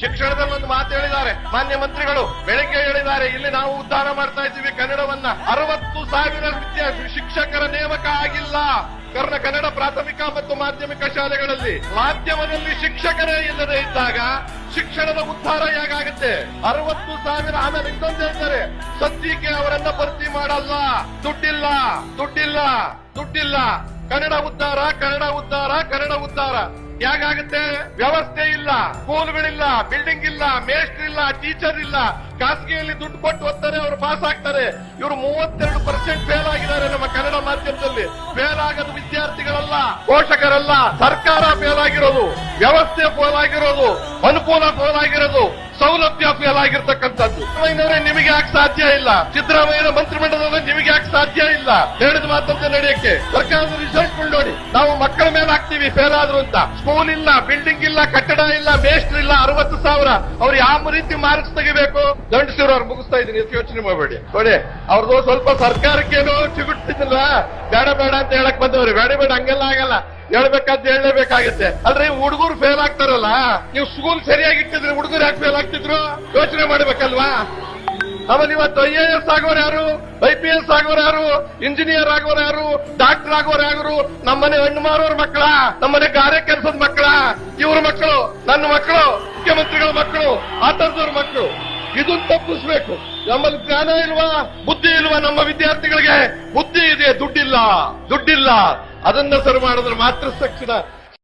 ಶಿಕ್ಷಣದಲ್ಲಿ ಒಂದು ಮಾತು ಹೇಳಿದ್ದಾರೆ. ಮಾನ್ಯ ಮಂತ್ರಿಗಳು, ಬೆಳಿಗ್ಗೆ ಹೇಳಿದ್ದಾರೆ, ಇಲ್ಲಿ ನಾವು ಉದ್ಧಾರ ಮಾಡ್ತಾ ಇದ್ದೀವಿ. ಕನ್ನಡವನ್ನ ಅರವತ್ತು ಸಾವಿರ ಶಿಕ್ಷಕರ ನೇಮಕ ಆಗಿಲ್ಲ. ಕರ್ನ ಕನ್ನಡ ಪ್ರಾಥಮಿಕ ಮತ್ತು ಮಾಧ್ಯಮಿಕ ಶಾಲೆಗಳಲ್ಲಿ ಮಾಧ್ಯಮದಲ್ಲಿ ಶಿಕ್ಷಕರೇ ಇಲ್ಲದೆ ಇದ್ದಾಗ ಶಿಕ್ಷಣದ ಉದ್ಧಾರ ಹೇಗಾಗುತ್ತೆ? ಅರವತ್ತು ಸಾವಿರ ಆಮೇಲೆ ಇನ್ನೊಂದು ಹೇಳ್ತಾರೆ, ಸದ್ಯಕ್ಕೆ ಅವರನ್ನ ಭರ್ತಿ ಮಾಡಲ್ಲ. ದುಡ್ಡಿಲ್ಲ ದುಡ್ಡಿಲ್ಲ ದುಡ್ಡಿಲ್ಲ. ಕನ್ನಡ ಉದ್ಧಾರ ಕನ್ನಡ ಉದ್ಧಾರ ಕನ್ನಡ ಉದ್ಧಾರ. ಹೇಗಾಗುತ್ತೆ ವ್ಯವಸ್ಥೆ ಇಲ್ಲ, ಸ್ಕೂಲ್ಗಳಿಲ್ಲ ಬಿಲ್ಡಿಂಗ್ ಇಲ್ಲ ಮೇಸ್ಟ್ರ್ ಇಲ್ಲ ಟೀಚರ್ ಇಲ್ಲ. ಖಾಸಗಿಯಲ್ಲಿ ದುಡ್ಡು ಕೊಟ್ಟು ಓದ್ತಾರೆ, ಅವರು ಪಾಸ್ ಆಗ್ತಾರೆ. ಇವರು ಮೂವತ್ತೆರಡು ಪರ್ಸೆಂಟ್ ಫೇಲ್ ಆಗಿದ್ದಾರೆ ನಮ್ಮ ಕನ್ನಡ ಮಾಧ್ಯಮದಲ್ಲಿ. ಫೇಲ್ ಆಗದ ವಿದ್ಯಾರ್ಥಿಗಳಲ್ಲ, ಪೋಷಕರಲ್ಲ, ಸರ್ಕಾರ ಫೇಲ್ ಆಗಿರೋದು, ವ್ಯವಸ್ಥೆ ಫೇಲ್ ಆಗಿರೋದು, ಅನುಕೂಲ ಫೇಲ್ ಆಗಿರೋದು, ಸೌಲಭ್ಯ ಫೇಲ್ ಆಗಿರ್ತಕ್ಕಂಥದ್ದು. ನಿಮಗೆ ಯಾಕೆ ಸಾಧ್ಯ ಇಲ್ಲ? ಸಿದ್ದರಾಮಯ್ಯನ ಮಂತ್ರಿಮಂಡಲದಲ್ಲಿ ನಿಮಗೆ ಯಾಕೆ ಸಾಧ್ಯ ಇಲ್ಲ? ಹೇಳಿದ ಮಾತಂತೆ ನಡೆಯಕ್ಕೆ. ಸರ್ಕಾರದ ಹಾಕ್ತೀವಿ ಅಂತ. ಸ್ಕೂಲ್ ಇಲ್ಲ ಬಿಲ್ಡಿಂಗ್ ಇಲ್ಲ, ಕಟ್ಟಡ ಇಲ್ಲ ಮೇಸ್ಟ್ರ್ ಇಲ್ಲ, ಅರವತ್ತು ಸಾವಿರ. ಅವ್ರು ಯಾವ ರೀತಿ ಮಾರ್ಕ್ಸ್ ತೆಗಿಬೇಕು? ದಂಡಿಸಿರೋ ಅವ್ರು ಮುಗಿಸ್ತಾ ಇದ್ದೀನಿ ಯೋಚನೆ ಮಾಡಬೇಡಿ. ನೋಡಿ, ಅವ್ರದ್ದು ಸ್ವಲ್ಪ ಸರ್ಕಾರಕ್ಕೇನೋ ಚಿಗುಟ್ಟಿದ್ದಿಲ್ಲ. ಬೇಡ ಬೇಡ ಅಂತ ಹೇಳಕ್ ಬಂದವ್ರಿ. ಬೇಡ ಬೇಡ, ಹಂಗೆಲ್ಲ ಆಗಲ್ಲ. ಹೇಳ್ಬೇಕಾದ್ ಹೇಳಲೇಬೇಕಾಗುತ್ತೆ. ಅಲ್ರಿ, ಹುಡುಗರು ಫೇಲ್ ಆಗ್ತಾರಲ್ಲ? ನೀವು ಸ್ಕೂಲ್ ಸರಿಯಾಗಿ ಇಟ್ಟಿದ್ರೆ, ಹುಡುಗರು ಯಾಕೆ ಫೇಲ್ ಆಗ್ತಿದ್ರು? ಯೋಚನೆ ಮಾಡ್ಬೇಕಲ್ವಾ? ಆಮೇಲೆ ಇವತ್ತು ಐ ಎ ಎಸ್ ಆಗೋರು ಯಾರು? ಐ ಪಿ ಎಸ್ ಆಗೋರು ಯಾರು? ಇಂಜಿನಿಯರ್ ಆಗೋರು ಯಾರು? ಡಾಕ್ಟರ್ ಆಗೋರು ಯಾರು? ನಮ್ಮನೆ ಹಣ್ಣು ಮಾರೋರ್ ಮಕ್ಕಳ, ನಮ್ಮನೆ ಗಾರೆ ಕೆಲಸದ ಮಕ್ಕಳ, ಇವ್ರ ಮಕ್ಕಳು, ನನ್ನ ಮಕ್ಕಳು, ಮುಖ್ಯಮಂತ್ರಿಗಳ ಮಕ್ಕಳು ಆತರದವ್ರ ಮಕ್ಕಳು. ಇದನ್ನ ತಪ್ಪಿಸ್ಬೇಕು. ನಮ್ಮಲ್ಲಿ ಜ್ಞಾನ ಇಲ್ವಾ? ಬುದ್ಧಿ ಇಲ್ವಾ ನಮ್ಮ ವಿದ್ಯಾರ್ಥಿಗಳಿಗೆ? ಬುದ್ಧಿ ಇದೆ, ದುಡ್ಡಿಲ್ಲ ದುಡ್ಡಿಲ್ಲ. ಅದನ್ನ ಸರಿ ಮಾಡಿದ್ರೆ ಮಾತ್ರ ತಕ್ಷಣ